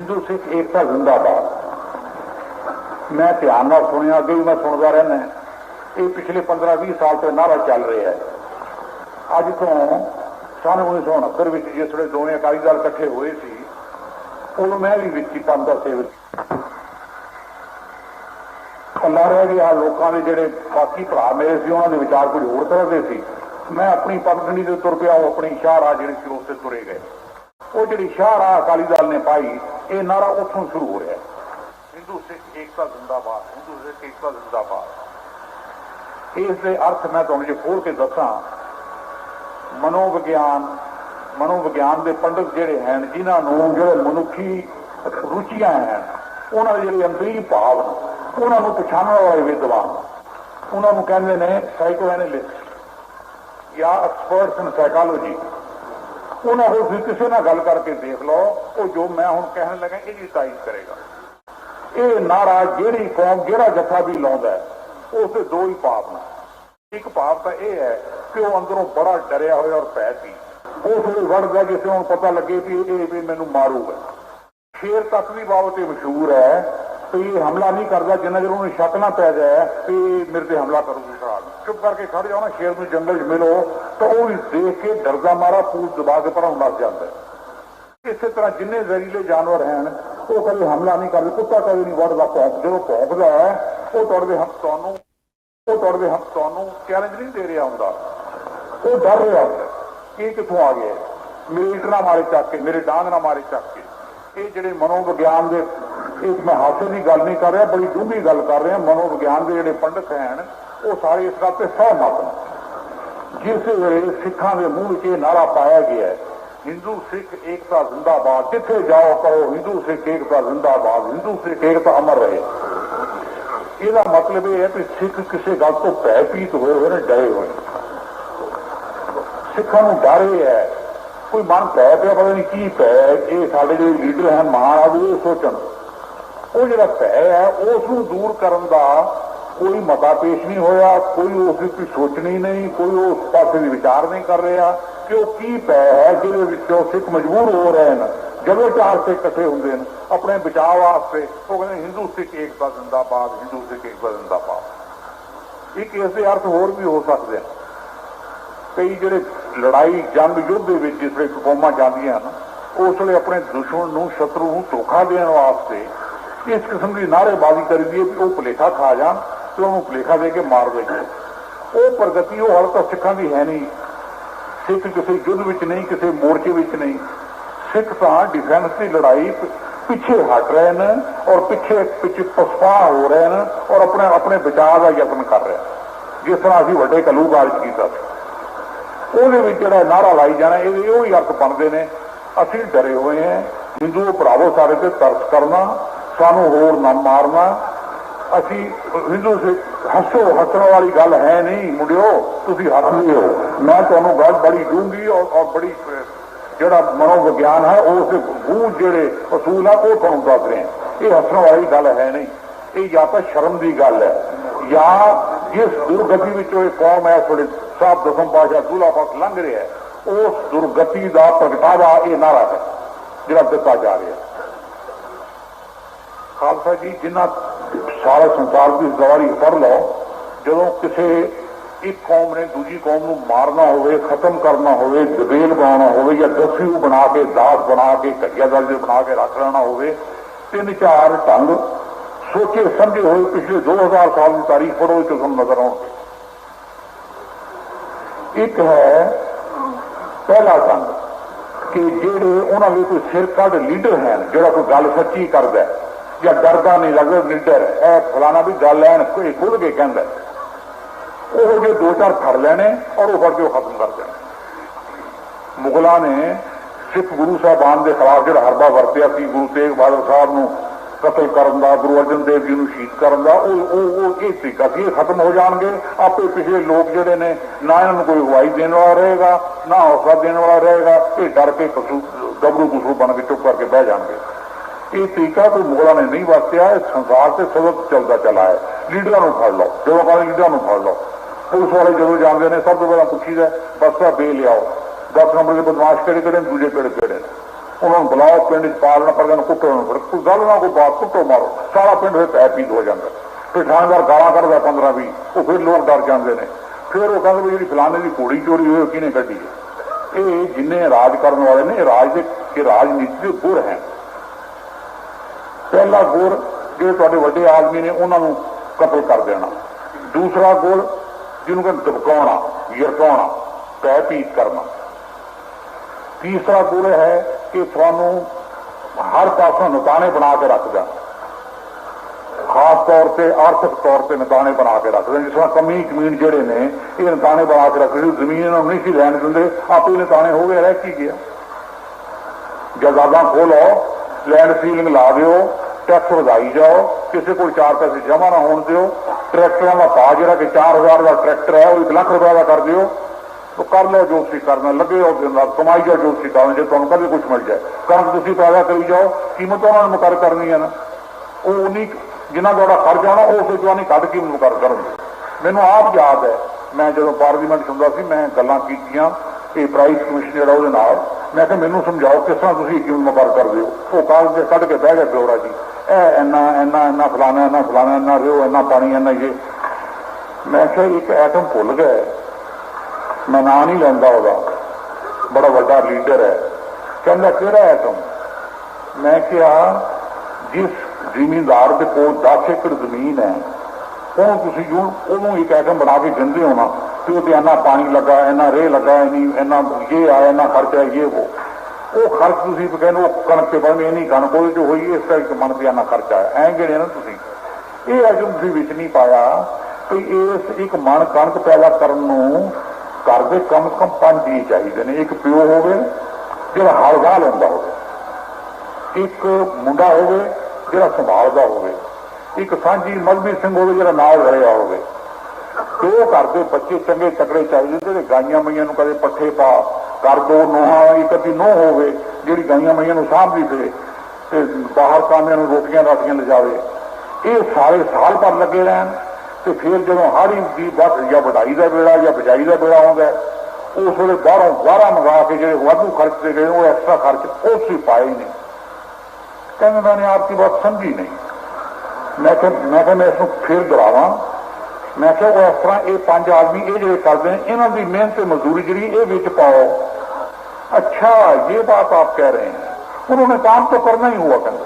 ਹਿੰਦੂ ਸਿੱਖ ਏਕਤਾ ਜ਼ਿੰਦਾਬਾਦ। ਮੈਂ ਧਿਆਨ ਨਾਲ ਸੁਣਿਆ, ਅੱਗੇ ਵੀ ਮੈਂ ਸੁਣਦਾ ਰਹਿੰਦਾ ਇਹ ਪਿਛਲੇ 15-20 ਸਾਲ ਤੋਂ ਨਾਰਾ ਚੱਲ ਰਿਹਾ ਹੈ। ਅੱਜ ਤੋਂ ਸਨ 1969 ਵਿੱਚ ਜਿਸ ਵੇਲੇ ਦੋਵੇਂ ਅਕਾਲੀ ਦਲ ਇਕੱਠੇ ਹੋਏ ਸੀ, ਉਹਨੂੰ ਮੈਂ ਵੀ ਵਿੱਚ ਹੀ ਪੰਦਾ ਸੇਵਕ। ਕੱਲਾ ਰਹਿ ਗਿਆ, ਲੋਕਾਂ ਦੇ ਜਿਹੜੇ ਬਾਕੀ ਭਰਾ ਮੇਰੇ ਸੀ, ਉਹਨਾਂ ਦੇ ਵਿਚਾਰ ਕੁਝ ਹੋਰ ਤਰ੍ਹਾਂ ਦੇ ਸੀ। ਮੈਂ ਆਪਣੀ ਪਗਡੰਡੀ ਦੇ ਤੁਰ ਪਿਆ, ਉਹ ਆਪਣੀ ਸ਼ਾਹਰਾਹ ਜਿਹੜੀ ਸੀ, ਉਸ ਤੇ ਤੁਰੇ ਗਏ। ਉਹ ਜਿਹੜੀ ਸ਼ਾਹਰਾਹ ਅਕਾਲੀ ਦਲ ਨੇ ਪਾਈ ਇਹ ਨਾਰਾ ਉੱਥੋਂ ਸ਼ੁਰੂ ਹੋ ਰਿਹਾ ਹੈ। ਹਿੰਦੂ ਸਿੱਖ ਏਕਤਾ ਜ਼ਿੰਦਾਬਾਦ ਹਿੰਦੂ ਸਿੱਖ ਏਕਤਾ ਜ਼ਿੰਦਾਬਾਦ। ਇਸ ਦੇ ਅਰਥ ਮੈਂ ਤੁਹਾਨੂੰ ਜੇ ਖੋਲ ਕੇ ਦੱਸਾਂ ਮਨੋਵਿਗਿਆਨ ਮਨੋਵਿਗਿਆਨ ਦੇ ਪੰਡਤ ਜਿਹੜੇ ਹਨ ਜਿਨ੍ਹਾਂ ਨੂੰ ਜਿਹੜੇ ਮਨੁੱਖੀ ਰੁਚੀਆਂ ਹਨ ਉਹਨਾਂ ਦੇ ਜਿਹੜੇ ਅੰਦਰੀ ਭਾਵ ਨੇ ਉਹਨਾਂ ਨੂੰ ਪਛਾਣਨ ਵਾਲੇ ਵਿਦਵਾਨ ਉਹਨਾਂ ਨੂੰ ਕਹਿੰਦੇ ਨੇ ਸਾਈਕੋ ਐਨਾਲਿਸਟ ਜਾਂ ਐਕਸਪਰਟਸ ਇਨ ਸਾਈਕੋਲੋਜੀ ਉਹਨਾਂ ਕੋਲ ਵੀ ਕਿਸੇ ਨਾਲ ਗੱਲ ਕਰਕੇ ਦੇਖ ਲਓ ਉਹ ਜੋ ਮੈਂ ਹੁਣ ਕਹਿਣ ਲੱਗਾ ਇਹਦੀ ਤਾਇਦ ਕਰੇਗਾ। ਇਹ ਨਾਰਾ ਜਿਹੜੀ ਕੌਮ ਜਿਹੜਾ ਜੱਥਾ ਵੀ ਲਾਉਂਦਾ ਹੈ, ਉਸ ਦੇ ਦੋ ਹੀ ਪਾਪ ਨੇ। ਇੱਕ ਪਾਪ ਤਾਂ ਇਹ ਹੈ ਕਿ ਉਹ ਅੰਦਰੋਂ ਬੜਾ ਡਰਿਆ ਹੋਇਆ ਔਰ ਭੈ ਸੀ। ਉਸ ਵੇਲੇ ਵੜਦਾ ਜਿਸੇ ਹੁਣ ਪਤਾ ਲੱਗੇ ਕਿ ਇਹ ਵੀ ਮੈਨੂੰ ਮਾਰੂਗਾ। ਸ਼ੇਰ ਤੱਕ ਵੀ ਬਾਬਤ ਇਹ ਮਸ਼ਹੂਰ ਹੈ। ਕਿ ਇਹ ਹਮਲਾ ਨਹੀਂ ਕਰਦਾ, ਜਿੰਨਾ ਚਿਰ ਉਹਨੂੰ ਸ਼ੱਕ ਨਾ ਪੈ ਜਾਏ ਕਿ ਮੇਰੇ ਤੇ ਹਮਲਾ ਕਰੂਗੀ ਖੜਾ ਚੁੱਪ ਕਰਕੇ ਖੜ ਜਾਓ ਨਾ, ਸ਼ੇਰ ਨੂੰ ਜੰਗਲ 'ਚ ਮਿਲੋ, ਤਾਂ ਉਹ ਵੀ ਦੇਖ ਕੇ ਡਰਦਾ ਮਾਰਾ ਪੂਛ ਦਬਾ ਕੇ ਪਰਾਂ ਮਰ ਜਾਂਦਾ ਇਸੇ ਤਰ੍ਹਾਂ ਜਿੰਨੇ ਜ਼ਹਿਰੀਲੇ ਜਾਨਵਰ ਹਨ, ਉਹ ਕਦੇ ਹਮਲਾ ਨਹੀਂ ਕਰਦੇ, ਕੁੱਤਾ ਕਦੇ ਨਹੀਂ ਵੜਦਾ ਭੌਂਕ ਜਦੋਂ ਭੌਂਕਦਾ ਹੈ, ਉਹ ਤੁਹਾਡੇ ਹੱਥ ਤੁਹਾਨੂੰ, ਉਹ ਤੁਹਾਡੇ ਹੱਥ ਤੁਹਾਨੂੰ ਚੈਲੰਜ ਨਹੀਂ ਦੇ ਰਿਹਾ ਹੁੰਦਾ। ਉਹ ਡਰ ਰਿਹਾ ਹੁੰਦਾ ਇਹ ਕਿੱਥੋਂ ਆ ਗਿਆ ਮੇਰੇ ਇੱਟ ਨਾ ਮਾਰੇ ਚੱਕ ਕੇ, ਮੇਰੇ ਡਾਂਗ ਨਾਲ ਮਾਰੇ ਚੱਕ ਕੇ। ਇਹ ਜਿਹੜੇ ਮਨੋਵਿਗਿਆਨ ਦੇ ਇਹ ਮੈਂ ਹਾਸੇ ਦੀ ਗੱਲ ਨਹੀਂ ਕਰ ਰਿਹਾ, ਬੜੀ ਡੂੰਘੀ ਗੱਲ ਕਰ ਰਿਹਾ, ਮਨੋਵਿਗਿਆਨ ਦੇ ਜਿਹੜੇ ਪੰਡਤ ਹਨ ਉਹ ਸਾਰੇ ਇਸ ਗੱਲ ਤੇ ਸਹਿਮਤ ਨੇ। ਜਿਸ ਵੇਲੇ ਸਿੱਖਾਂ ਦੇ ਮੂੰਹ ਵਿੱਚ ਇਹ ਨਾਰਾ ਪਾਇਆ ਗਿਆ ਹੈ, ਹਿੰਦੂ ਸਿੱਖ ਏਕਤਾ ਜ਼ਿੰਦਾਬਾਦ, ਜਿੱਥੇ ਜਾਓ ਕਹੋ ਹਿੰਦੂ ਸਿੱਖ ਏਕਤਾ ਜ਼ਿੰਦਾਬਾਦ, ਹਿੰਦੂ ਸਿੱਖ ਏਕਤਾ ਅਮਰ ਰਹੇ। ਇਹਦਾ ਮਤਲਬ ਇਹ ਹੈ ਕਿ ਸਿੱਖ ਕਿਸੇ ਗੱਲ ਤੋਂ ਭੈ ਭੈਭੀਤ ਹੋਏ ਹੋਏ ਨੇ, ਡਰੇ ਹੋਏ ਨੇ। ਸਿੱਖਾਂ ਨੂੰ ਡਰੇ ਹੈ, ਕੋਈ ਮਨ ਪੈ ਪਿਆ, ਪਤਾ ਨਹੀਂ ਕੀ ਪੈ ਇਹ ਸਾਡੇ ਜਿਹੜੇ ਲੀਡਰ ਹਨ ਮਹਾਰਾਜ ਇਹ ਸੋਚਣ। ਉਹ ਜਿਹੜਾ ਭੈ ਹੈ, ਉਸ ਨੂੰ ਦੂਰ ਕਰਨ ਦਾ ਕੋਈ ਮਤਾ ਪੇਸ਼ ਨਹੀਂ ਹੋਇਆ, ਕੋਈ ਉਸ ਦੀ ਕੋਈ ਸੋਚਣੀ ਨਹੀਂ, ਕੋਈ ਉਸ ਪਾਸੇ ਦੀ ਵਿਚਾਰ ਨਹੀਂ ਕਰ ਰਿਹਾ ਕਿ ਉਹ ਕੀ ਪੈ ਹੈ, ਜਿਹਦੇ ਵਿੱਚੋਂ ਸਿੱਖ ਮਜਬੂਰ ਹੋ ਰਹੇ ਨੇ ਜਦੋਂ ਚਾਰ ਸੇ ਇਕੱਠੇ ਹੁੰਦੇ ਨੇ ਆਪਣੇ ਬਚਾਅ ਵਾਸਤੇ, ਉਹ ਕਹਿੰਦੇ ਹਿੰਦੂ ਸਿੱਖ ਏਕਤਾ, ਜ਼ਿੰਦਾਬਾਦ, ਹਿੰਦੂ ਸਿੱਖ ਏਕਤਾ, ਜ਼ਿੰਦਾਬਾਦ। ਇੱਕ ਇਸ ਦੇ ਅਰਥ ਹੋਰ ਵੀ ਹੋ ਸਕਦੇ ਨੇ ਕਈ ਜਿਹੜੇ ਲੜਾਈ, ਜੰਗ, ਯੁੱਧ ਦੇ ਵਿੱਚ ਜਿਸ ਵੇਲੇ ਕੌਮਾਂ ਜਾਂਦੀਆਂ ਹਨ, ਉਸ ਵੇਲੇ ਆਪਣੇ ਦੁਸ਼ਮਣ ਨੂੰ, ਸ਼ਤਰੂ ਨੂੰ ਧੋਖਾ ਦੇਣ ਵਾਸਤੇ ਇਸ ਕਿਸਮ ਦੀ ਨਾਅਰੇਬਾਜ਼ੀ ਕਰੀਦੀ ਹੈ ਕਿ ਉਹ ਭੁਲੇਖਾ ਖਾ ਜਾਣ ਤੇ ਉਹਨੂੰ ਭੁਲੇਖਾ ਦੇ ਕੇ ਮਾਰ ਦੇਣ ਉਹ ਪ੍ਰਗਤੀ ਉਹ ਹਾਲ ਤਾਂ ਸਿੱਖਾਂ ਦੀ ਹੈ ਨਹੀਂ। ਸਿੱਖ ਕਿਸੇ ਯੁੱਧ ਵਿੱਚ ਨਹੀਂ, ਕਿਸੇ ਮੋਰਚੇ ਵਿੱਚ ਨਹੀਂ। ਸਿੱਖ ਤਾਂ ਡਿਫੈਂਸ ਦੀ ਲੜਾਈ ਪਿੱਛੇ ਹਟ ਰਹੇ ਨੇ ਔਰ ਪਿੱਛੇ ਪਿੱਛੇ ਪਸਪਾ ਹੋ ਰਹੇ ਨੇ ਔਰ ਆਪਣੇ ਆਪਣੇ ਬਚਾਅ ਦਾ ਯਤਨ ਕਰ ਰਹੇ। ਜਿਸ ਤਰ੍ਹਾਂ ਅਸੀਂ ਵੱਡੇ ਕਲੂਕਾਲ ਕੀਤਾ ਸੀ। ਉਹਦੇ ਵਿੱਚ ਜਿਹੜਾ ਨਾਰਾ ਲਾਈ ਜਾਣਾ ਇਹਦੇ ਉਹ ਹੀ ਅਰਥ ਬਣਦੇ ਨੇ। ਅਸੀਂ ਡਰੇ ਹੋਏ ਹਾਂ। ਹਿੰਦੂ ਭਰਾਵੋ, ਸਾਰੇ ਤੇ ਤਰਸ ਕਰਨਾ। ਸਾਨੂੰ ਹੋਰ ਨਾ ਮਾਰਨਾ। ਅਸੀਂ ਹਿੰਦੂ ਹੱਸੋ, ਹੱਸਣ ਵਾਲੀ ਗੱਲ ਹੈ ਨਹੀਂ, ਮੁੰਡਿਓ, ਤੁਸੀਂ ਹੱਸਦੇ ਹੋ। ਮੈਂ ਤੁਹਾਨੂੰ ਗੱਲ ਬੜੀ ਡੂੰਗੀ ਔਰ ਬੜੀ ਜਿਹੜਾ ਮਨੋਵਿਗਿਆਨ ਹੈ, ਉਸ ਦੇ ਗੂੜ ਜਿਹੜੇ ਅਸੂਲ ਆ, ਉਹ ਤੁਹਾਨੂੰ ਦੱਸ ਰਹੇ। ਇਹ ਹੱਸਣ ਵਾਲੀ ਗੱਲ ਹੈ ਨਹੀਂ। ਇਹ ਜਾਂ ਤਾਂ ਸ਼ਰਮ ਦੀ ਗੱਲ ਹੈ, ਜਾਂ ਜਿਸ ਦੁਰਗਤੀ ਵਿੱਚੋਂ ਇਹ ਕੌਮ ਹੈ, ਤੁਹਾਡੇ ਸਾਹਿਬ ਦਸਮ ਪਾਸ਼ਾ ਦੂਲਾ ਪਾਕ ਲੰਘ ਰਿਹਾ ਉਸ ਦੁਰਗਤੀ ਦਾ ਪ੍ਰਗਟਾਵਾ ਇਹ ਨਾਰਾ ਹੈ, ਜਿਹੜਾ ਦਿੱਤਾ ਜਾ ਰਿਹਾ ਖਾਲਸਾ ਜੀ ਜਿਨ੍ਹਾਂ ਸਾਰਾ ਸੰਸਾਰ ਦੀ ਜ਼ਵਾਰੀ ਪੜ ਲਓ ਜਦੋਂ ਕਿਸੇ ਇੱਕ ਕੌਮ ਨੇ ਦੂਜੀ ਕੌਮ ਨੂੰ ਮਾਰਨਾ ਹੋਵੇ ਖਤਮ ਕਰਨਾ ਹੋਵੇ ਦਬੇਲ ਬਣਾਉਣਾ ਹੋਵੇ ਜਾਂ ਦਸਯੂ ਬਣਾ ਕੇ ਦਾਸ ਬਣਾ ਕੇ ਘਟੀਆ ਦਰਜੇ ਬਣਾ ਕੇ ਰੱਖ ਲੈਣਾ ਹੋਵੇ ਤਿੰਨ ਚਾਰ ਢੰਗ ਸੋਚੇ ਸਮਝੇ ਹੋਏ ਪਿਛਲੇ 2000 ਸਾਲ ਦੀ ਤਾਰੀਖ ਪੜੋ ਤੇ ਤੁਹਾਨੂੰ ਨਜ਼ਰ ਆਉਣਗੇ। ਇੱਕ ਹੈ ਪਹਿਲਾ ਢੰਗ ਕਿ ਜਿਹੜੇ ਉਹਨਾਂ ਦੇ ਕੋਈ ਸਿਰ ਕੱਢ ਲੀਡਰ ਹੈ ਜਿਹੜਾ ਕੋਈ ਗੱਲ ਸੱਚੀ ਕਰਦਾ ਹੈ, ਜਾਂ ਡਰਦਾ ਨਹੀਂ ਲੱਗਦਾ ਲੀਡਰ ਇਹ ਫਲਾਣਾ ਵੀ ਗੱਲ ਐਨ ਕੋਈ ਖੁੱਲ ਕੇ ਕਹਿੰਦਾ। ਉਹ ਜੇ ਦੋ ਚਾਰ ਫੜ ਲੈਣੇ ਔਰ ਉਹ ਫੜ ਕੇ ਖਤਮ ਕਰ ਦੇਣੇ। ਮੁਗਲਾਂ ਨੇ ਸਿੱਖ ਗੁਰੂ ਸਾਹਿਬਾਨ ਦੇ ਖਿਲਾਫ ਜਿਹੜਾ ਹਰਬਾ ਵਰਤਿਆ ਸੀ, ਗੁਰੂ ਤੇਗ ਬਹਾਦਰ ਸਾਹਿਬ ਨੂੰ ਕਤਲ ਕਰਨ ਦਾ, ਗੁਰੂ ਅਰਜਨ ਦੇਵ ਜੀ ਨੂੰ ਸ਼ਹੀਦ ਕਰਨ ਦਾ, ਉਹ ਉਹ ਉਹ ਇਹ ਤਰੀਕਾ ਸੀ? ਇਹ ਖਤਮ ਹੋ ਜਾਣਗੇ? ਆਪੇ ਪਿਛਲੇ ਲੋਕ ਜਿਹੜੇ ਨੇ, ਨਾ ਇਹਨਾਂ ਨੂੰ ਕੋਈ ਹਵਾਈ ਦੇਣ ਵਾਲਾ ਰਹੇਗਾ, ਨਾ ਹੌਸਲਾ ਦੇਣ ਵਾਲਾ ਰਹੇਗਾ, ਇਹ ਡਰ ਕੇ ਕਸੂ, ਗੱਭਰੂ ਕੁਸੂ ਬਣ ਕੇ ਚੁੱਪ ਕਰਕੇ ਬਹਿ ਜਾਣਗੇ। ਇਹ ਤਰੀਕਾ ਕੋਈ ਮੁਗਲਾਂ ਨੇ ਨਹੀਂ ਵਰਤਿਆ? ਇਹ ਸੰਸਾਰ ਤੇ ਸਬਕ ਚੱਲਦਾ ਚਲਾ ਹੈ। ਲੀਡਰਾਂ ਨੂੰ ਫੜ ਲਓ ਜਦੋਂ ਕਹਿੰਦੇ ਲੀਡਰਾਂ ਨੂੰ ਫੜ ਲਓ। ਪੁਲਿਸ ਵਾਲੇ ਜਦੋਂ ਜਾਂਦੇ ਨੇ ਸਭ ਤੋਂ ਪਹਿਲਾਂ ਪੁੱਛੀਦਾ ਬਸਤਾ ਬੇ ਲਿਆਓ। 10 ਨੰਬਰ ਦੇ ਬਦਮਾਸ਼ ਕਿਹੜੇ ਕਿਹੜੇ ਨੇ, ਦੂਜੇ ਕਿਹੜੇ ਕਿਹੜੇ ਨੇ? ਉਹਨਾਂ ਨੂੰ ਬੁਲਾਓ ਪਿੰਡ 'ਚ ਪਾ ਲੈਣਾ ਪਰ ਕੁੱਟੋ ਨੂੰ ਫਿਰ ਕੋਈ ਗੱਲ ਨਾ ਕੋਈ ਬਾਤ ਕੁੱਟੋ ਮਾਰੋ। ਸਾਰਾ ਪਿੰਡ ਫਿਰ ਤੈ ਪੀਤ ਹੋ ਜਾਂਦਾ। ਫਿਰ ਥਾਣੇਦਾਰ ਗਾਲਾਂ ਕੱਢਦਾ 15 20 ਉਹ ਫਿਰ ਲੋਕ ਡਰ ਜਾਂਦੇ ਨੇ। ਫਿਰ ਉਹ ਕਹਿੰਦੇ ਵੀ ਜਿਹੜੀ ਫਲਾਣੇ ਦੀ ਘੋੜੀ ਚੋਰੀ ਹੋਈ ਉਹ ਕਿਹਨੇ ਕੱਢੀ ਇਹ ਜਿੰਨੇ ਰਾਜ ਕਰਨ ਵਾਲੇ ਨੇ ਇਹ ਰਾਜ ਦੇ ਰਾਜਨੀਤੀ ਦੇ ਗੁਰ ਹੈ। ਪਹਿਲਾ ਗੁਰ ਜਿਹੜੇ ਤੁਹਾਡੇ ਵੱਡੇ ਆਦਮੀ ਨੇ ਉਹਨਾਂ ਨੂੰ ਕਤਲ ਕਰ ਦੇਣਾ। ਦੂਸਰਾ ਗੁਰ ਜਿਹਨੂੰ ਕਹਿੰਦੇ ਦਬਕਾਉਣਾ, ਯਰਕਾਉਣਾ ਪੈ ਪੀਤ ਕਰਨਾ। ਤੀਸਰਾ ਗੁਰ ਹੈ ਕਿ ਤੁਹਾਨੂੰ ਹਰ ਪਾਸੋਂ ਨਤਾਣੇ ਬਣਾ ਕੇ ਰੱਖ ਦੇਣ। ਖਾਸ ਤੌਰ ਤੇ, ਆਰਥਿਕ ਤੌਰ ਤੇ ਨਤਾਣੇ ਬਣਾ ਕੇ ਰੱਖਦੇ ਜਿਸ ਤਰ੍ਹਾਂ ਕਮੀ ਕਮੀਨ ਜਿਹੜੇ ਨੇ, ਇਹ ਨਤਾਣੇ ਬਣਾ ਕੇ ਰੱਖਦੇ ਜ਼ਮੀਨ ਨੂੰ ਨਹੀਂ ਸੀ ਲੈਣ ਦਿੰਦੇ। ਆਪੇ ਨਤਾਣੇ ਹੋ ਗਏ, ਰਹਿ ਕੀ ਗਿਆ। ਜਾਇਦਾਦਾਂ ਖੋਲੋ ਲੈਂਡ ਸੀਲਿੰਗ ਲਾ ਦਿਓ ਟੈਕਸ ਵਧਾਈ ਜਾਓ, ਕਿਸੇ ਕੋਲ ਚਾਰ ਪੈਸੇ ਜਮ੍ਹਾਂ ਨਾ ਹੋਣ ਦਿਓ ਟਰੈਕਟਰਾਂ ਦਾ ਭਾਅ ਜਿਹੜਾ ਕਿ 4000 ਦਾ ਟਰੈਕਟਰ ਹੈ, ਉਹ 1 ਲੱਖ ਰੁਪਏ ਦਾ ਕਰ ਦਿਓ। ਉਹ ਕਰ ਲਓ ਜੋ ਤੁਸੀਂ ਕਰਨਾ, ਲੱਗੇ ਹੋ ਦਿਨ ਰਾਤ ਕਮਾਈ ਜਾਓ ਜੋ ਤੁਸੀਂ ਕਰਨਾ ਜੇ ਤੁਹਾਨੂੰ ਕਦੇ ਕੁਝ ਮਿਲ ਜਾਏ। ਕਣਕ ਤੁਸੀਂ ਪੈਦਾ ਕਰੀ ਜਾਓ, ਕੀਮਤ ਉਹਨਾਂ ਨੂੰ ਮੁਕਰ ਕਰਨੀ ਹੈ ਨਾ। ਉਹ ਉਨੀ ਜਿੰਨਾ ਤੁਹਾਡਾ ਖਰਚ ਆਉਣਾ, ਉਹ ਉਸੇ ਜਵਾਨੀ ਕੱਢ ਕੇ ਮੁਕਰ ਕਰਨ ਮੈਨੂੰ ਆਪ ਯਾਦ ਹੈ, ਮੈਂ ਜਦੋਂ ਪਾਰਲੀਮੈਂਟ 'ਚ ਹੁੰਦਾ ਸੀ, ਮੈਂ ਗੱਲਾਂ ਕੀਤੀਆਂ, ਇਹ ਪ੍ਰਾਈਸ ਕਮਿਸ਼ਨ ਜਿਹੜਾ ਉਹਦੇ ਨਾਲ। ਮੈਂ ਕਿਹਾ, ਮੈਨੂੰ ਸਮਝਾਓ ਕਿਸ ਤਰ੍ਹਾਂ ਤੁਸੀਂ ਕਿਉਂ ਮੁਕਰ ਕਰਦੇ ਹੋ? ਉਹ ਕਾਗਜ਼ ਤੇ ਕੱਢ ਕੇ ਬਹਿ ਗਿਆ ਬਿਓਰਾ ਜੀ। ਇਹ ਇੰਨਾ ਇੰਨਾ ਇੰਨਾ ਫਲਾਣਾ ਇੰਨਾ ਫਲਾਣਾ, ਇੰਨਾ ਰਿਓ, ਇੰਨਾ ਪਾਣੀ, ਇੰਨਾ ਇਹ। ਮੈਂ ਕਿਹਾ, ਇੱਕ ਐਟਮ ਭੁੱਲ ਗਏ। ਮੈਂ ਨਾਂ ਨਹੀਂ ਲੈਂਦਾ ਉਹਦਾ। ਬੜਾ ਵੱਡਾ ਲੀਡਰ ਹੈ। ਕਹਿੰਦਾ, ਕਿਹੜਾ ਐਟਮ? ਮੈਂ ਕਿਹਾ, ਜਿਸ ਜ਼ਿਮੀਂਦਾਰ ਦੇ ਕੋਲ 10 ਏਕੜ ਜ਼ਮੀਨ ਹੈ, ਉਹਨੂੰ ਤੁਸੀਂ ਉਹਨੂੰ ਇੱਕ ਐਟਮ ਬਣਾ ਕੇ ਦਿੰਦੇ ਹੋ ਨਾ ਤੇ ਉਹ ਤੇ ਇੰਨਾ ਪਾਣੀ ਲੱਗਾ, ਇੰਨਾ ਰੇਹ ਲੱਗਾ, ਇੰਨੀ, ਇੰਨਾ ਇਹ ਆਇਆ ਇੰਨਾ ਖਰਚਾ ਇਹ ਉਹ। ਉਹ ਖਰਚ ਤੁਸੀਂ ਕਹਿੰਦੇ ਉਹ ਕਣਕ ਤੇ ਬਣਨੀ ਨਹੀਂ ਕਣਕ, ਉਹਦੇ ਚ ਹੋਈ, ਇਸ ਕਰਕੇ ਮਨ ਤੇ ਇੰਨਾ ਖਰਚਾ ਹੈ ਐਂ ਨਾ ਤੁਸੀਂ, ਇਹ ਅਜੂ ਤੁਸੀਂ ਵਿੱਚ ਨਹੀਂ ਪਾਇਆ ਕਿ ਇਸ ਇੱਕ ਮਨ ਕਣਕ ਪੈਦਾ ਕਰਨ ਨੂੰ ਘਰ ਦੇ ਕਮ ਕਮ ਪੰਜ ਜੀ ਚਾਹੀਦੇ ਨੇ। ਇੱਕ ਪਿਓ ਹੋਵੇ, ਜਿਹੜਾ ਹਲਵਾਲ ਹੁੰਦਾ ਹੋਵੇ, ਇੱਕ ਮੁੰਡਾ ਹੋਵੇ, ਜਿਹੜਾ ਸੰਭਾਲਦਾ ਹੋਵੇ, ਇੱਕ ਸਾਂਝੀ ਮਲਬੀ ਸਿੰਘ ਹੋਵੇ, ਜਿਹੜਾ ਨਾਲ ਰਹਿਆ ਹੋਵੇ। ਤੇ ਉਹ ਘਰ ਦੇ ਬੱਚੇ ਚੰਗੇ ਤਕੜੇ ਚਾਹੀਦੇ ਤੇ ਗਾਈਆਂ ਮਈਆਂ ਨੂੰ ਕਦੇ ਪੱਠੇ ਪਾ ਕਰ ਦੋ ਨੋਹਾਂ, ਇੱਕ ਅੱਧੀ ਨੋਹ ਹੋਵੇ, ਜਿਹੜੀ ਗਾਈਆਂ ਮਈਆਂ ਨੂੰ ਸਾਂਭਦੀ ਫਿਰੇ ਤੇ ਬਾਹਰ ਕਾਮਿਆਂ ਨੂੰ ਰੋਟੀਆਂ ਰਾਟੀਆਂ ਲਿਜਾਵੇ। ਇਹ ਸਾਰੇ ਸਾਲ ਪਰ ਲੱਗੇ ਰਹਿਣ ਤੇ ਫਿਰ ਜਦੋਂ ਹਾੜੀ ਦੀ ਵੱਟ ਜਾਂ ਵਡਾਈ ਦਾ ਵੇਲਾ ਜਾਂ ਬਜਾਈ ਦਾ ਵੇਲਾ ਆਉਂਦਾ, ਉਸ ਵੇਲੇ ਬਾਹਰੋਂ ਵਾਰਾ ਮੰਗਾ ਕੇ ਜਿਹੜੇ ਵਾਧੂ ਖਰਚਦੇ ਗਏ, ਉਹ ਐਕਸਟਰਾ ਖਰਚ ਉਸ ਹੀ ਪਾਏ ਨਹੀਂ ਕਹਿੰਦੇ ਮੈਂ ਆਪਕੀ ਬਾਤ ਸਮਝੀ ਨਹੀਂ। ਮੈਂ ਕਿ ਮੈਂ ਕਿ ਮੈਂ ਇਸ ਫਿਰ ਦੁਹਰਾਵਾਂ। ਮੈਂ ਕਿਹਾ ਉਹ ਇਸ ਤਰ੍ਹਾਂ ਇਹ ਪੰਜ ਆਦਮੀ ਇਹ ਜਿਹੜੇ ਕਰਦੇ ਨੇ ਇਹਨਾਂ ਦੀ ਮਿਹਨਤ ਤੇ ਮਜ਼ਦੂਰੀ ਜਿਹੜੀ ਇਹ ਵਿੱਚ ਪਾਓ अच्छा ये बात आप कह रहे हैं उन्होंने काम तो करना ही हुआ कहते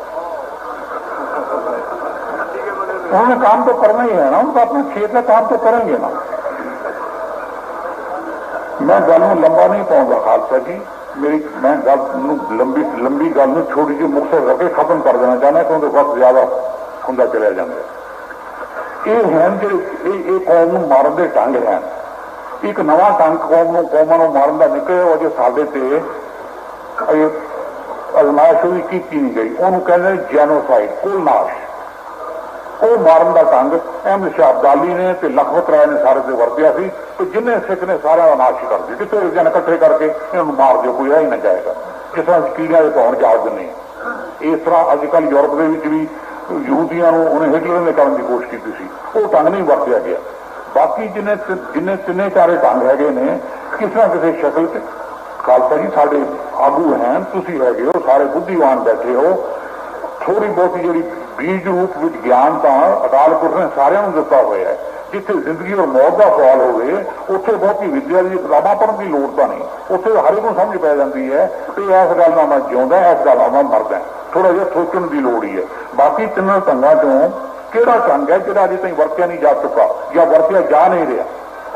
उन्होंने काम तो करना ही है ना उनका अपना खेत में काम तो करेंगे ना ਮੈਂ ਗੱਲ ਨੂੰ ਲੰਬਾ ਨਹੀਂ ਪਾਉਂਦਾ ਖਾਲਸਾ ਜੀ ਮੇਰੀ ਮੈਂ ਗੱਲ ਨੂੰ ਲੰਬੀ ਲੰਬੀ ਗੱਲ ਨੂੰ ਛੋਟੀ ਜਿਹੀ ਮੁਕਤਸਰ ਕਰਕੇ ਖਤਮ ਕਰ ਦੇਣਾ ਚਾਹੁੰਦਾ ਕਿਉਂਕਿ ਵਕਤ ਜ਼ਿਆਦਾ ਹੁੰਦਾ ਚਲਿਆ ਜਾਂਦਾ ਹੈ। ਇਹ ਹਨ ਜਿਹੜੇ ਇਹ ਇਹ ਕੌਮ ਨੂੰ ਮਾਰਨ ਦੇ ਢੰਗ ਹੈ ਇੱਕ ਨਵਾਂ ਢੰਗ ਕੌਮ ਨੂੰ ਕੌਮਾਂ ਨੂੰ ਮਾਰਨ ਦਾ ਨਿਕਲਿਆ ਉਹ ਜੇ ਸਾਡੇ ਤੇ ਇਹ ਅਜ਼ਮਾਇਸ਼ ਹੋਈ ਕੀਤੀ ਨਹੀਂ ਗਈ। ਉਹਨੂੰ ਕਹਿੰਦੇ ਜੈਨੋਸਾਈਡ ਜੈਨੋਸਾਈਡ ਕੁਲਨਾਸ਼ ਉਹ ਮਾਰਨ ਦਾ ਢੰਗ ਅਹਿਮਦ ਸ਼ਾਹ ਅਬਦਾਲੀ ਨੇ ਤੇ ਲਖਪਤ ਰਾਏ ਨੇ ਸਾਰੇ ਤੇ ਵਰਤਿਆ ਸੀ ਤੇ ਜਿੰਨੇ ਸਿੱਖ ਨੇ ਸਾਰਿਆਂ ਦਾ ਨਾਸ਼ ਹੀ ਕਰ ਦਿੱਤੇ। ਕਿਤੇ ਜਨ ਇਕੱਠੇ ਕਰਕੇ ਇਹਨਾਂ ਨੂੰ ਮਾਰ ਦਿਓ, ਕੋਈ ਰਹਿ ਹੀ ਨਾ ਜਾਏਗਾ। ਜਿਸ ਤਰ੍ਹਾਂ ਕੀੜਿਆਂ ਦੇ ਧੌਣ ਜਾਲ ਦਿੰਦੇ ਆ ਇਸ ਤਰ੍ਹਾਂ ਅੱਜ ਕੱਲ੍ਹ ਯੂਰਪ ਦੇ ਵਿੱਚ ਵੀ ਯਹੂਦੀਆਂ ਨੂੰ ਉਹਨੇ ਹਿਟਲਰ ਨੇ ਕਰਨ ਦੀ ਕੋਸ਼ਿਸ਼ ਕੀਤੀ ਸੀ। ਉਹ ਢੰਗ ਨਹੀਂ ਵਰਤਿਆ ਗਿਆ। ਬਾਕੀ ਜਿੰਨੇ ਜਿੰਨੇ ਤਿੰਨੇ ਚਾਰੇ ਢੰਗ ਹੈਗੇ ਨੇ, ਕਿਸੇ ਨਾ ਕਿਸੇ ਸ਼ਕਲ 'ਚ ਖਾਲਸਾ ਜੀ, ਸਾਡੇ ਆਗੂ ਹਨ, ਤੁਸੀਂ ਹੈਗੇ ਹੋ, ਸਾਰੇ ਬੁੱਧੀਵਾਨ ਬੈਠੇ ਹੋ। ਥੋੜੀ ਬਹੁਤੀ ਜਿਹੜੀ ਬੀਜ ਰੂਪ ਵਿੱਚ ਗਿਆਨ ਤਾਂ ਅਕਾਲ ਪੁਰਖ ਨੇ ਸਾਰਿਆਂ ਨੂੰ ਦਿੱਤਾ ਹੋਇਆ ਹੈ। ਜਿੱਥੇ ਜ਼ਿੰਦਗੀ ਔਰ ਮੌਤ ਦਾ ਸਵਾਲ ਹੋਵੇ, ਉੱਥੇ ਬਹੁਤੀ ਵਿਦਿਆ ਦੀ ਕਿਤਾਬਾਂ ਪੜਨ ਦੀ ਲੋੜ ਤਾਂ ਨਹੀਂ। ਉੱਥੇ ਹਰ ਇੱਕ ਨੂੰ ਸਮਝ ਪੈ ਜਾਂਦੀ ਹੈ ਕਿ ਇਸ ਗੱਲ ਨਾਲ ਮੈਂ ਜਿਉਂਦਾ, ਇਸ ਗੱਲ ਨਾਲ ਮੈਂ ਮਰਦਾ। ਥੋੜਾ ਜਿਹਾ ਸੋਚਣ ਦੀ ਲੋੜ ਹੀ ਹੈ। ਬਾਕੀ ਤਿੰਨਾਂ ਢੰਗਾਂ ਚੋਂ ਕਿਹੜਾ ਢੰਗ ਹੈ ਜਿਹੜਾ ਅਜੇ ਤਾਈਂ ਵਰਤਿਆ ਨਹੀਂ ਜਾ ਚੁੱਕਾ ਜਾਂ ਵਰਤਿਆ ਜਾ ਨਹੀਂ ਰਿਹਾ?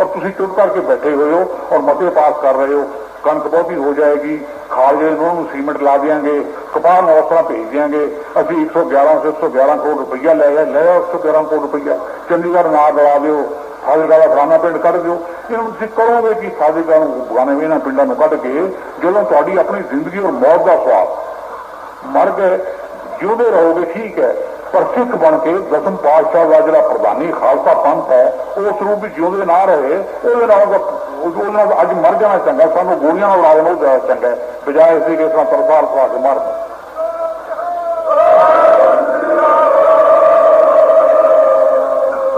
ਔਰ ਤੁਸੀਂ ਚੁੱਪ ਕਰਕੇ ਬੈਠੇ ਹੋਏ ਹੋ ਔਰ ਮਤੇ ਪਾਸ ਕਰ ਰਹੇ ਹੋ। ਕਣਕ ਬਹੁਤੀ ਹੋ ਜਾਏਗੀ, ਖਾਲ ਜਿਹੜੇ ਨੂੰ ਸੀਮੈਂਟ ਲਾ ਦਿਆਂਗੇ, ਕਪਾਹ ਨੂੰ ਭੇਜ ਦਿਆਂਗੇ, ਅਸੀਂ 111 ਸੇ 111 ਕਰੋੜ ਰੁਪਈਆ ਲੈ ਗਏ ਲੈ ਆਓ 111 ਕਰੋੜ ਰੁਪਈਆ। ਚੰਡੀਗੜ੍ਹ ਨਾ ਦਵਾ ਦਿਓ, ਫਾਜ਼ਿਲਕਾ ਦਾ ਫਲਾਣਾ ਪਿੰਡ ਕੱਢ ਦਿਓ। ਇਹਨਾਂ ਨੂੰ ਤੁਸੀਂ ਕਰੋਗੇ ਕਿ ਫਾਜ਼ਿਲਕਾ ਨੂੰ, ਬਗਾਨੇ ਵੀ ਇਹਨਾਂ ਪਿੰਡਾਂ ਨੂੰ ਕੱਢ ਕੇ ਜਦੋਂ ਤੁਹਾਡੀ ਆਪਣੀ ਜ਼ਿੰਦਗੀ ਔਰ ਮੌਤ ਦਾ ਸਵਾਲ ਮਰ ਗਏ, ਜਿਉਂਦੇ ਰਹੋਗੇ ਠੀਕ ਹੈ, ਪਰ ਸਿੱਖ ਬਣ ਕੇ ਦਸਮ ਪਾਤਸ਼ਾਹ ਦਾ ਜਿਹੜਾ ਪ੍ਰਧਾਨੀ ਖਾਲਸਾ ਪੰਥ ਹੈ, ਉਸ ਰੂਪ ਵਿੱਚ ਜਿਉਂਦੇ ਨਾ ਰਹੇ, ਉਹਦੇ ਨਾਲ ਉਹਦੇ ਨਾਲ ਅੱਜ ਮਰ ਜਾਣਾ ਚੰਗਾ, ਸਾਨੂੰ ਗੋਲੀਆਂ ਨਾਲ ਉਡਾ ਦੇਣਾ ਉਹ ਚੰਗਾ ਬਜਾਏ ਇਸੇ ਕਿ ਇਸ ਤਰ੍ਹਾਂ ਤਰਸਾਲ ਖਾ ਕੇ ਮਰ ਜਾਓ।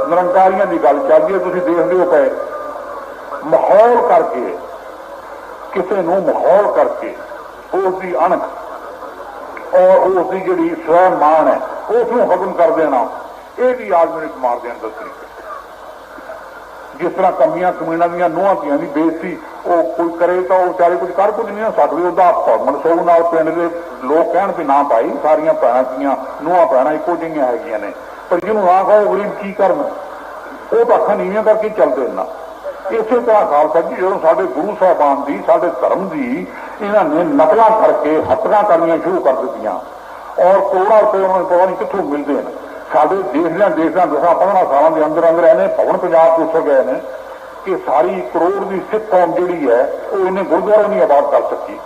ਨਿਰੰਕਾਰੀਆਂ ਦੀ ਗੱਲ ਚੱਲਦੀ ਹੈ, ਤੁਸੀਂ ਦੇਖਦੇ ਹੋ ਪਏ ਮਾਹੌਲ ਕਰਕੇ, ਕਿਸੇ ਨੂੰ ਮਾਹੌਲ ਕਰਕੇ, ਉਸ ਦੀ ਅਣਖ ਔਰ ਉਸ ਦੀ ਜਿਹੜੀ ਸਵੈ ਮਾਨ ਹੈ ਉਸ ਨੂੰ ਖਤਮ ਕਰ ਦੇਣਾ? ਇਹ ਵੀ ਆਦਮੀ ਨੇ ਮਾਰ ਦੇਣ ਦਾ ਤਰੀਕਾ ਜਿਸ ਤਰ੍ਹਾਂ ਕਮੀਆਂ ਕਮੀਆਂ ਦੀਆਂ ਨੂਹਾਂ ਧੀਆਂ ਦੀ ਬੇਇੱਜ਼ਤੀ, ਉਹ ਕੋਈ ਕਰੇ ਤਾਂ ਉਹ ਵਿਚਾਰੇ ਕੁਝ ਕਰ ਕੁਝ ਨਹੀਂ ਨਾ ਸਕਦੇ ਉਹਦਾ ਮਨਸੂਬ ਨਾਲ ਪਿੰਡ ਦੇ ਲੋਕ ਕਹਿਣ ਵੀ ਨਾ ਭਾਈ, ਸਾਰੀਆਂ ਭੈਣਾਂ ਧੀਆਂ, ਨੂੰਹਾਂ ਭੈਣਾਂ ਇੱਕੋ ਜਿਹੀਆਂ ਹੈਗੀਆਂ ਨੇ। ਪਰ ਜਿਹਨੂੰ ਨਾ ਕਹੋ ਗਰੀਬ ਕੀ ਕਰਨ? ਉਹ ਤਾਂ ਅੱਖਾਂ ਨੀਵੀਆਂ ਕਰਕੇ ਚੱਲਦੇ ਨਾ ਇਸੇ ਤਰ੍ਹਾਂ ਖਾਲਸਾ ਜੀ, ਜਦੋਂ ਸਾਡੇ ਗੁਰੂ ਸਾਹਿਬਾਨ ਦੀ, ਸਾਡੇ ਧਰਮ ਦੀ ਇਹਨਾਂ ਨੇ ਨਕਲਾਂ ਕਰਕੇ ਹੱਤਨਾ ਕਰਨੀਆਂ ਸ਼ੁਰੂ ਕਰ ਦਿੱਤੀਆਂ। ਔਰ ਕਰੋੜਾਂ ਰੁਪਏ ਉਹਨਾਂ ਨੂੰ ਪਤਾ ਨਹੀਂ ਕਿੱਥੋਂ ਮਿਲਦੇ ਨੇ। ਸਾਡੇ ਦੇਸ਼ਾਂ ਦੇਸ਼ਾਂ ਦਸਾਂ ਪੰਦਰਾਂ ਸਾਲਾਂ ਦੇ ਅੰਦਰ ਅੰਦਰ ਇਹਨੇ ਭਵਨ ਪੰਜਾਬ ਤੋਂ ਉੱਠ ਗਏ ਨੇ ਕਿ ਸਾਰੀ ਕਰੋੜ ਦੀ ਸਿੱਖ ਕੌਮ ਜਿਹੜੀ ਹੈ, ਉਹ ਇਹਨੇ ਗੁਰਦੁਆਰਾ ਨਹੀਂ ਆਬਾਦ ਕਰ ਸਕੀ।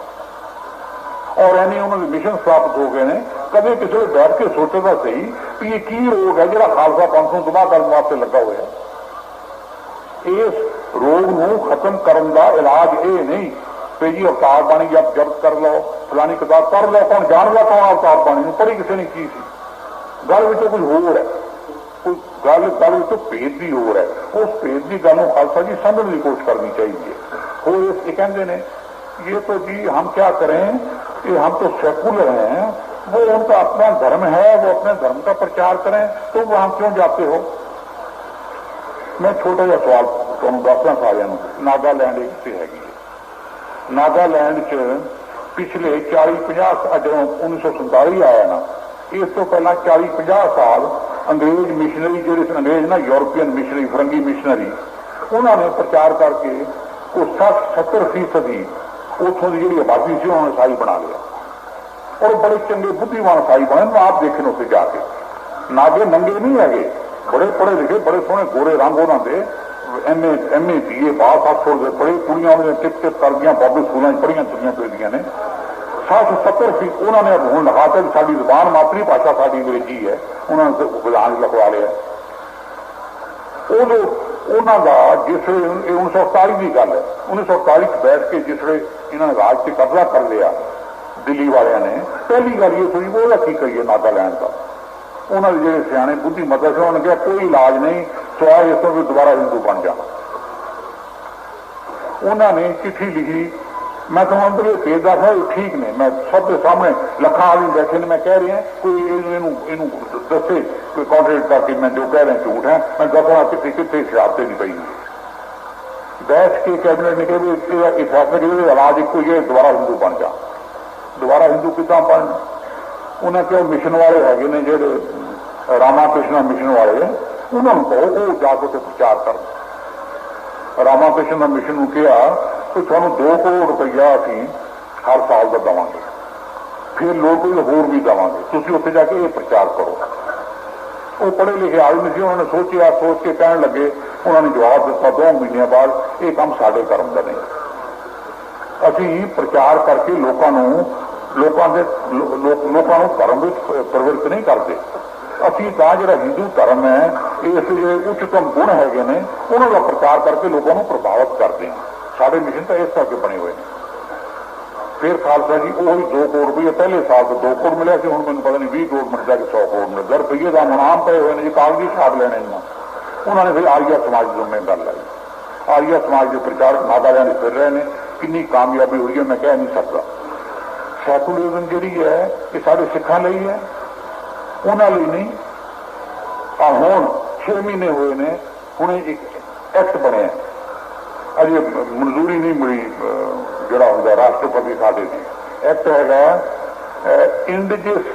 ਔਰ ਇਹਨੇ ਉਹਨਾਂ ਦੇ ਮਿਸ਼ਨ ਸਥਾਪਿਤ ਹੋ ਗਏ ਨੇ। ਕਦੇ ਕਿਸੇ ਬੈਠ ਕੇ ਸੋਚਦਾ ਸਹੀ ਵੀ ਇਹ ਕੀ ਰੋਗ ਹੈ ਜਿਹੜਾ ਖਾਲਸਾ ਪੰਥ ਨੂੰ ਤਬਾਹ ਕਰਨ ਵਾਸਤੇ ਲੱਗਾ ਹੋਇਆ। ਇਸ ਰੋਗ ਨੂੰ ਖਤਮ ਕਰਨ ਦਾ ਇਲਾਜ ਇਹ ਨਹੀਂ ਕਿ ਜੀ ਅਵਤਾਰ ਬਾਣੀ ਜਬ ਜਬਤ ਕਰ ਲਓ ਫਲਾਣੀ ਕਿਤਾਬ ਕਰ ਲਓ ਕੌਣ ਜਾਣਦਾ ਕੌਣ ਅਵਤਾਰ ਬਾਣੀ ਨੂੰ ਪੜ੍ਹੀ ਕਿਸੇ ਨੇ ਕੀ ਸੀ ਗੱਲ ਵਿੱਚ ਕੁਝ ਹੋਰ ਹੈ ਕੋਈ ਗੱਲ ਗੱਲ ਵਿੱਚ ਭੇਦ ਦੀ ਹੋਰ ਹੈ ਉਸ ਭੇਦ ਦੀ ਗੱਲ ਨੂੰ ਖਾਲਸਾ ਜੀ ਸਮਝਣ ਦੀ ਕੋਸ਼ਿਸ਼ ਕਰਨੀ ਚਾਹੀਦੀ ਹੈ ਹੋਰ ਇਹ ਕਹਿੰਦੇ ਨੇ ये तो जी हम क्या करें कि हम तो सेकुलर हैं वो उनका अपना धर्म है वो अपने धर्म का प्रचार करें तो वहां क्यों जाते हो ਮੈਂ ਛੋਟਾ ਜਿਹਾ ਸਵਾਲ ਤੁਹਾਨੂੰ ਦੱਸਦਾ ਸਾਰਿਆਂ ਨੂੰ ਨਾਗਾਲੈਂਡ ਇੱਕ ਤੇ ਹੈਗੀ ਹੈ ਨਾਗਾਲੈਂਡ 'ਚ ਪਿਛਲੇ 40 50 ਜਦੋਂ 1947 ਆਇਆ ਨਾ, ਇਸ ਤੋਂ ਪਹਿਲਾਂ 40 50 ਸਾਲ ਅੰਗਰੇਜ਼ ਮਿਸ਼ਨਰੀ ਜਿਹੜੇ ਅੰਗਰੇਜ਼ ਨਾ ਯੂਰਪੀਅਨ ਮਿਸ਼ਨਰੀ ਫਰੰਗੀ ਮਿਸ਼ਨਰੀ ਉਹਨਾਂ ਨੇ ਪ੍ਰਚਾਰ ਕਰਕੇ ਉਹ 60 70 ਫੀਸਦੀ ਉੱਥੋਂ ਦੀ ਜਿਹੜੀ ਆਬਾਦੀ ਸੀ, ਉਹਨਾਂ ਨੇ ਸਾਈ ਬਣਾ ਲਿਆ। ਔਰ ਬੜੇ ਚੰਗੇ ਬੁੱਧੀਮਾਨ ਸਾਈ ਬਣੇ, ਮੈਂ ਆਪ ਦੇਖਣ ਨੇ ਉੱਥੇ ਜਾ ਕੇ। ਨਾਗੇ ਨੰਗੇ ਨਹੀਂ ਹੈਗੇ, ਬੜੇ ਪੜ੍ਹੇ ਲਿਖੇ, ਬੜੇ ਸੋਹਣੇ ਗੋਰੇ ਰੰਗ ਉਹਨਾਂ ਦੇ। MA MA BA pass Oxford ਦੇ ਪੜ੍ਹੇ ਕੁੜੀਆਂ ਉਹਨਾਂ ਟਿਪ ਟਿਪ ਕਰਦੀਆਂ ਬਾਬੇ ਸਕੂਲਾਂ 'ਚ ਪੜ੍ਹੀਆਂ ਤੁਰੀਆਂ ਫਿਰਦੀਆਂ ਨੇ। 60 70 ਸੀ ਉਹਨਾਂ ਨੇ ਹੁਣ ਲਿਖਾ ਕੇ ਸਾਡੀ ਜ਼ਬਾਨ ਮਾਤਰੀ ਭਾਸ਼ਾ ਸਾਡੀ ਅੰਗਰੇਜ਼ੀ ਹੈ। ਉਹਨਾਂ ਨੇ ਵਿਧਾਨ ਲਗਵਾ ਲਿਆ। ਉਹ ਉਹਨਾਂ ਦਾ ਜਿਸ ਵੇਲੇ ਇਹ 1947 ਦੀ ਗੱਲ ਹੈ। 1947 ਚ ਬੈਠ ਕੇ ਜਿਸ ਵੇਲੇ ਇਹਨਾਂ ਨੇ ਰਾਜ ਤੇ ਕਬਜ਼ਾ ਕਰ ਲਿਆ ਦਿੱਲੀ ਵਾਲਿਆਂ ਨੇ, ਪਹਿਲੀ ਗੱਲ ਇਹ ਸੁਣੀ ਉਹਦਾ ਕੀ ਕਰੀਏ ਨਾਗਾਲੈਂਡ ਦਾ। ਉਹਨਾਂ ਦੇ ਜਿਹੜੇ ਸਿਆਣੇ ਬੁੱਧੀ ਮਦਦ ਸੀ, ਉਹਨਾਂ ਨੇ ਕਿਹਾ ਕੋਈ ਇਲਾਜ ਨਹੀਂ ਸਵਾਏ ਇਸ ਤੋਂ ਵੀ ਦੁਬਾਰਾ ਹਿੰਦੂ ਬਣ ਜਾ। ਉਹਨਾਂ ਨੇ ਚਿੱਠੀ ਲਿਖੀ। ਮੈਂ ਤੁਹਾਨੂੰ ਅੰਦਰ ਇਹ ਭੇਜਦਾ ਇਹ ਠੀਕ ਨੇ। ਮੈਂ ਸਭ ਦੇ ਸਾਹਮਣੇ ਲੱਖਾਂ ਆਦਮੀ ਬੈਠੇ ਨੇ, ਮੈਂ ਕਹਿ ਰਿਹਾ, ਕੋਈ ਇਹਨੂੰ ਇਹਨੂੰ ਦੱਸੇ, ਕੋਈ ਕੰਟਰੈਕਟ ਕਰਕੇ ਮੈਂ ਜੋ ਕਹਿ ਰਿਹਾ, ਝੂਠ ਹੈ। ਮੈਂ ਦੱਸਣਾ ਕਿੱਥੇ ਕਿੱਥੇ ਸ਼ਰਾਬ ਤੇ ਨਹੀਂ ਪਈ ਬੈਠ ਕੇ ਕੈਬਨਿਟ ਨੇ ਕਿਹਾ ਇਹਦਾ ਇਹ ਫੈਸਲਾ ਕਿ ਇਹਦਾ ਇਲਾਜ ਇੱਕੋ ਹੀ ਹੈ, ਦੁਬਾਰਾ ਹਿੰਦੂ ਬਣ ਜਾ। ਦੁਬਾਰਾ ਹਿੰਦੂ ਕਿੱਦਾਂ ਬਣ ਉਹਨਾਂ ਕਿਹਾ ਮਿਸ਼ਨ ਵਾਲੇ ਹੈਗੇ ਨੇ ਜਿਹੜੇ, ਰਾਮਾ ਕ੍ਰਿਸ਼ਨ ਮਿਸ਼ਨ ਵਾਲੇ। ਉਹਨਾਂ ਨੂੰ ਕਹੋ ਉਹ ਜਾ ਕੇ ਉੱਥੇ ਪ੍ਰਚਾਰ ਕਰਨ ਰਾਮਾ ਕ੍ਰਿਸ਼ਨ ਮਿਸ਼ਨ ਨੂੰ ਕਿਹਾ ਕਿ ਤੁਹਾਨੂੰ 2 ਕਰੋੜ ਰੁਪਈਆ ਅਸੀਂ ਹਰ ਸਾਲ ਦਾ ਦਵਾਂਗੇ। ਫਿਰ ਲੋਕ ਕੋਈ ਹੋਰ ਵੀ ਦਵਾਂਗੇ। ਤੁਸੀਂ ਉੱਥੇ ਜਾ ਕੇ ਇਹ ਪ੍ਰਚਾਰ ਕਰੋ। ਉਹ ਪੜ੍ਹੇ ਲਿਖੇ ਆਦਮੀ ਸੀ, ਉਹਨਾਂ ਨੇ ਸੋਚਿਆ, ਸੋਚ ਕੇ ਕਹਿਣ ਲੱਗੇ, ਉਹਨਾਂ ਨੇ ਜਵਾਬ ਦਿੱਤਾ, ਦੋ ਮਹੀਨਿਆਂ ਬਾਅਦ ਇਹ ਕੰਮ ਸਾਡੇ ਕਰਮ ਦਾ ਨਹੀਂ। ਅਸੀਂ ਪ੍ਰਚਾਰ ਕਰਕੇ ਲੋਕਾਂ ਨੂੰ, ਲੋਕਾਂ ਦੇ ਲੋਕਾਂ ਨੂੰ ਧਰਮ ਵਿੱਚ ਪ੍ਰਵਿਰਤ ਨਹੀਂ ਕਰਦੇ। ਅਸੀਂ ਤਾਂ ਜਿਹੜਾ ਹਿੰਦੂ ਧਰਮ ਹੈ, ਇਸ ਜਿਹੜੇ ਉੱਚਤਮ ਗੁਣ ਹੈਗੇ ਨੇ, ਉਹਨਾਂ ਦਾ ਪ੍ਰਚਾਰ ਕਰਕੇ ਲੋਕਾਂ ਨੂੰ ਪ੍ਰਭਾਵਿਤ ਕਰਦੇ ਹਾਂ। ਸਾਡੇ ਮਿਸ਼ਨ ਤਾਂ ਇਸ ਕਰਕੇ ਬਣੇ ਹੋਏ ਨੇ। ਫਿਰ ਖਾਲਸਾ ਜੀ, ਉਹੀ 2 ਕਰੋੜ ਰੁਪਏ, ਪਹਿਲੇ ਸਾਲ ਤੋਂ 2 ਕਰੋੜ ਮਿਲਿਆ ਸੀ, ਹੁਣ ਮੈਨੂੰ ਪਤਾ ਨਹੀਂ 20 ਕਰੋੜ ਮਿਲ ਜਾ ਕੇ 100 ਕਰੋੜ ਮਿਲਦਾ ਰੁਪਈਏ ਦਾ ਮਨਾਮ ਪਏ ਹੋਏ ਨੇ, ਜੀ ਕਾਗਜ਼ੀ ਹਿਸਾਬ ਲੈਣੇ ਨੇ ਉਹਨਾਂ ਨੇ ਫਿਰ ਆਰੀਆ ਸਮਾਜ ਦੀ ਗੱਲ ਲਾਈ। ਆਰੀਆ ਸਮਾਜ ਦੇ ਪ੍ਰਚਾਰਕ ਦੇ ਫਿਰ ਰਹੇ ਨੇ, ਕਿੰਨੀ ਕਾਮਯਾਬੀ ਹੋਈ ਹੈ, ਮੈਂ ਕਹਿ ਨਹੀਂ ਸਕਦਾ। ਸੈਕੂਲਰਿਜ਼ਮ ਜਿਹੜੀ ਹੈ, ਇਹ ਸਾਡੇ ਸਿੱਖਾਂ ਲਈ ਹੈ ਉਹਨਾਂ ਲਈ ਨਹੀਂ। ਆ ਹੁਣ 6 ਮਹੀਨੇ ਹੋਏ ਨੇ, ਹੁਣੇ ਇੱਕ ਐਕਟ ਬਣਿਆ। ਅਜੇ ਮਨਜ਼ੂਰੀ ਨਹੀਂ ਮਿਲੀ ਜਿਹੜਾ ਹੁੰਦਾ ਰਾਸ਼ਟਰਪਤੀ ਸਾਡੇ ਦੀ। ਐਕਟ ਹੈਗਾ ਇੰਡੀਜੀਅਸ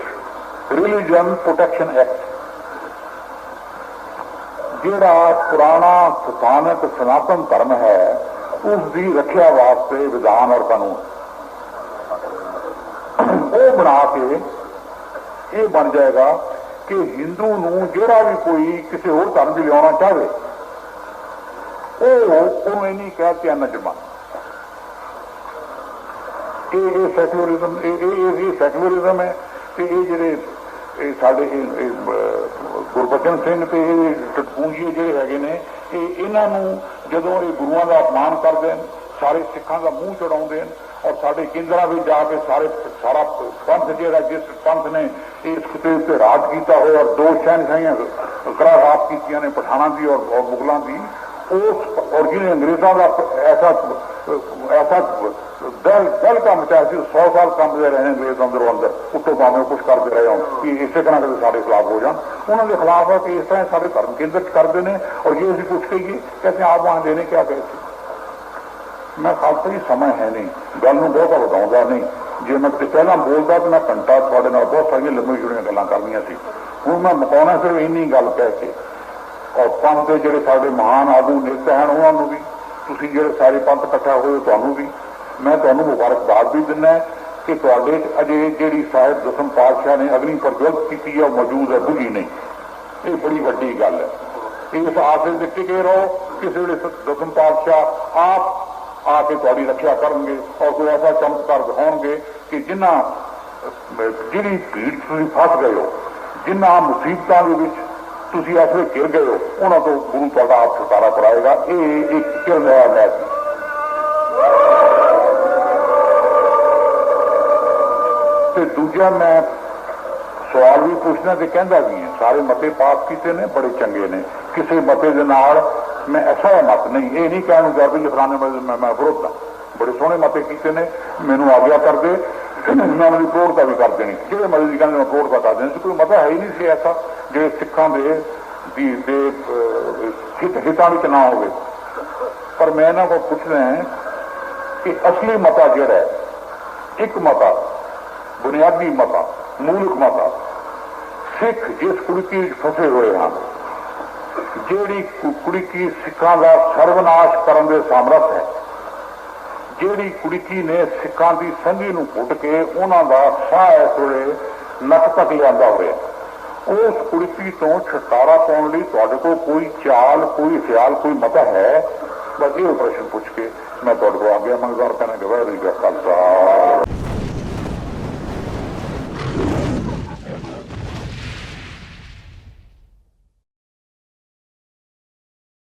ਰਿਲੀਜਨ ਪ੍ਰੋਟੈਕਸ਼ਨ ਐਕਟ ਜਿਹੜਾ ਪੁਰਾਣਾ ਸਥਾਨਕ ਸਨਾਤਨ ਧਰਮ ਹੈ, ਉਸ ਦੀ ਰੱਖਿਆ ਵਾਸਤੇ ਵਿਧਾਨ ਔਰ ਕਾਨੂੰਨ ਉਹ ਬਣਾ ਕੇ ਇਹ ਬਣ ਜਾਏਗਾ ਕਿ ਹਿੰਦੂ ਨੂੰ ਜਿਹੜਾ ਵੀ ਕੋਈ ਕਿਸੇ ਹੋਰ ਧਰਮ 'ਚ ਲਿਆਉਣਾ ਚਾਹਵੇ, ਉਹ ਉਹਨੂੰ ਇਹ ਨਹੀਂ ਕਹਿ ਕੇ ਨਾ ਜਮਾ ਇਹ ਇਹ ਸੈਕੂਲਰਿਜ਼ਮ ਇਹ ਇਹ ਸੈਕੂਲਰਿਜ਼ਮ ਹੈ ਤੇ ਇਹ ਜਿਹੜੇ, ਇਹ ਸਾਡੇ, ਇਹ ਗੁਰਬਚਨ ਸਿੰਘ ਤੇ ਇਹ ਟਟਪੂੰਜੀ ਜਿਹੜੇ ਹੈਗੇ ਨੇ, ਇਹ ਇਹਨਾਂ ਨੂੰ ਜਦੋਂ ਇਹ ਗੁਰੂਆਂ ਦਾ ਅਪਮਾਨ ਕਰਦੇ ਨੇ ਸਾਰੇ ਸਿੱਖਾਂ ਦਾ ਮੂੰਹ ਚੜਾਉਂਦੇ ਨੇ ਔਰ ਸਾਡੇ ਕੇਂਦਰਾਂ ਵਿੱਚ ਜਾ ਕੇ ਸਾਰੇ ਸਾਰਾ ਪੰਥ ਜਿਹੜਾ ਜਿਸ ਪੰਥ ਨੇ ਇਸ ਖਿੱਤੇ ਉੱਤੇ ਰਾਜ ਕੀਤਾ ਹੋਇਆ ਔਰ ਦੋ ਸ਼ਹਿਨਸ਼ਾਹੀਆਂ ਰਾਜ ਕੀਤੀਆਂ ਨੇ ਪਠਾਨਾਂ ਦੀ ਔਰ ਮੁਗਲਾਂ ਦੀ, ਉਸ ਔਰ ਜਿਹਨੇ ਅੰਗਰੇਜ਼ਾਂ ਦਾ ਐਸਾ ਐਸਾ ਦਲ ਦਲ ਕੰਮ ਚਾਹ ਸੀ 100 ਸਾਲ ਕੰਮ ਦੇ ਰਹੇ ਨੇ ਅੰਗਰੇਜ਼ ਅੰਦਰੋਂ ਅੰਦਰ, ਉੱਤੋਂ ਭਾਵੇਂ ਕੁਝ ਕਰਦੇ ਰਹੇ ਹੋਣ, ਕਿ ਇਸੇ ਤਰ੍ਹਾਂ ਕਦੇ ਸਾਡੇ ਖਿਲਾਫ ਹੋ ਜਾਣ। ਉਹਨਾਂ ਦੇ ਖਿਲਾਫ ਆ ਕਿ ਇਸ ਤਰ੍ਹਾਂ ਸਾਡੇ ਧਰਮ ਕੇਂਦਰ ਕਰਦੇ ਨੇ ਔਰ ਜੇ ਅਸੀਂ ਪੁੱਛ ਕਹੀਏ ਕਿ ਅਸੀਂ ਆਪ ਵਾਂਦੇ ਨੇ, ਕਿਆ ਕਹੇ ਸੀ? ਮੈਂ ਖਾਲਸਾ ਜੀ ਸਮਾਂ ਹੈ ਨਹੀਂ, ਗੱਲ ਨੂੰ ਬਹੁਤਾ ਵਧਾਉਂਦਾ ਨਹੀਂ। ਜੇ ਮੈਂ ਕਿਤੇ ਪਹਿਲਾਂ ਬੋਲਦਾ ਤਾਂ ਮੈਂ ਘੰਟਾ ਤੁਹਾਡੇ ਨਾਲ ਬਹੁਤ ਸਾਰੀਆਂ ਲੰਮੀਆਂ ਜੁੜੀਆਂ ਗੱਲਾਂ ਕਰਨੀਆਂ ਸੀ। ਹੁਣ ਮੈਂ ਮੁਕਾਉਣਾ ਸਿਰਫ ਇੰਨੀ ਗੱਲ ਕਹਿ ਕੇ। ਔਰ ਪੰਥ ਦੇ ਜਿਹੜੇ ਸਾਡੇ ਮਹਾਨ ਆਗੂ ਨੇਤਾ ਹਨ ਉਹਨਾਂ ਨੂੰ ਵੀ, ਤੁਸੀਂ ਜਿਹੜੇ ਸਾਰੇ ਪੰਥ ਇਕੱਠਾ ਹੋਏ ਤੁਹਾਨੂੰ ਵੀ। ਮੈਂ ਤੁਹਾਨੂੰ ਮੁਬਾਰਕਬਾਦ ਵੀ ਦਿੰਦਾ ਕਿ ਤੁਹਾਡੇ ਅਜੇ ਜਿਹੜੀ ਸਾਹਿਬ ਦਸਮ ਪਾਤਸ਼ਾਹ ਨੇ ਅਗਨੀ ਪ੍ਰਜਵਲਤ ਕੀਤੀ ਹੈ, ਉਹ ਮੌਜੂਦ ਹੈ, ਬੁਝੀ ਨਹੀਂ। ਇਹ ਬੜੀ ਵੱਡੀ ਗੱਲ ਹੈ। ਇਸ ਆਸਰੇ ਦੇ ਟਿਕੇ ਰਹੋ ਕਿਸੇ ਵੇਲੇ ਦਸਮ ਪਾਤਸ਼ਾਹ ਆਪ ਆ ਕੇ ਤੁਹਾਡੀ ਰੱਖਿਆ ਕਰਨਗੇ ਔਰ ਕੋਈ ਐਸਾ ਚਮਤਕਾਰ ਦਿਖਾਉਣਗੇ ਕਿ ਜਿਨ੍ਹਾਂ ਜਿਹੜੀ ਭੀੜ ਤੁਸੀਂ ਫਸ ਗਏ ਹੋ, ਜਿਨ੍ਹਾਂ ਮੁਸੀਬਤਾਂ ਦੇ ਵਿੱਚ ਤੁਸੀਂ ਐਸੇ ਵੇਲੇ ਘਿਰ ਗਏ ਹੋ, ਉਹਨਾਂ ਤੋਂ ਗੁਰੂ ਤੁਹਾਡਾ ਆਪ ਛੁਟਕਾਰਾ ਕਰਾਏਗਾ। ਇਹ ਇੱਕ ਕਿਰਨ ਹੈ ਮੈਂ ਤੇ ਦੂਜਾ ਮੈਂ ਸਵਾਲ ਵੀ ਪੁੱਛਣਾ ਤੇ ਕਹਿੰਦਾ ਵੀ, ਸਾਰੇ ਮਤੇ ਪਾਸ ਕੀਤੇ ਨੇ, ਬੜੇ ਚੰਗੇ ਨੇ। ਕਿਸੇ ਮਤੇ ਦੇ ਨਾਲ ਮੈਂ ਐਸਾ ਹੈ ਮਤ, ਨਹੀਂ, ਇਹ ਨਹੀਂ ਕਹਿਣ ਨੂੰ ਵੀ ਫਲਾਣੇ ਮੈਂ ਮੈਂ ਵਿਰੋਧ। ਹਾਂ ਬੜੇ ਸੋਹਣੇ ਮਤੇ ਕੀਤੇ ਨੇ, ਮੈਨੂੰ ਆਗਿਆ ਕਰਦੇ, ਮੈਂ ਉਹਨਾਂ ਦੀ ਪ੍ਰੋੜਤਾ ਵੀ ਕਰ ਦੇਣੀ। ਜਿਹੜੇ ਮਰਜ਼ੀ ਦੀ ਕਹਿੰਦੇ ਮੈਂ ਪ੍ਰੋੜਤਾ ਕਰ ਦੇਣੀ। ਸੀ ਕੋਈ ਮਤਾ ਹੈ ਹੀ ਨਹੀਂ ਸੀ ਐਸਾ ਜਿਹੜੇ ਸਿੱਖਾਂ ਦੇ, ਦੀ ਦੇ ਹਿੱਤ ਹਿੱਤਾਂ ਵਿੱਚ ਨਾ ਹੋਵੇ। ਪਰ ਮੈਂ ਇਹਨਾਂ ਕੋਲ ਪੁੱਛ ਰਿਹਾ ਕਿ ਅਸਲੀ ਮਤਾ ਜਿਹੜਾ ਹੈ, ਇੱਕ ਮਤਾ, ਬੁਨਿਆਦੀ ਮਤਾ, ਮੂਲਿਕ ਮਤਾ, ਸਿੱਖ ਜਿਸ ਕੁੜਕੀ ਵਿੱਚ ਫਸੇ ਹੋਏ ਹਨ ਜਿਹੜੀ ਕੁ- ਕੁੜਕੀ ਸਿੱਖਾਂ ਦਾ ਸਰਵਨਾਸ਼ ਕਰਨ ਦੇ ਸਮਰੱਥ ਹੈ, ਜਿਹੜੀ ਕੁੜਕੀ ਨੇ ਸਿੱਖਾਂ ਦੀ ਸੰਧੀ ਨੂੰ ਘੁੱਟ ਕੇ ਉਹਨਾਂ ਦਾ ਸਾਹ ਇਸ ਵੇਲੇ ਨੱਕ ਤੱਕ ਲਿਆਂਦਾ ਹੋਇਆ ਉਸ ਕੁੜਕੀ ਤੋਂ ਛੁਟਕਾਰਾ ਪਾਉਣ ਲਈ ਤੁਹਾਡੇ ਕੋਲ ਕੋਈ ਚਾਲ, ਕੋਈ ਖਿਆਲ, ਕੋਈ ਮਤਾ ਹੈ? ਬਸ ਇਹ ਪ੍ਰਸ਼ਨ ਪੁੱਛ ਕੇ ਮੈਂ ਤੁਹਾਡੇ ਕੋਲ ਆ ਗਿਆ। ਮੰਗਦਾ ਕਹਿੰਦਾ ਕਿ ਵਾਹਿਗੁਰੂ ਜੀ ਕਾ ਖਾਲਸਾ।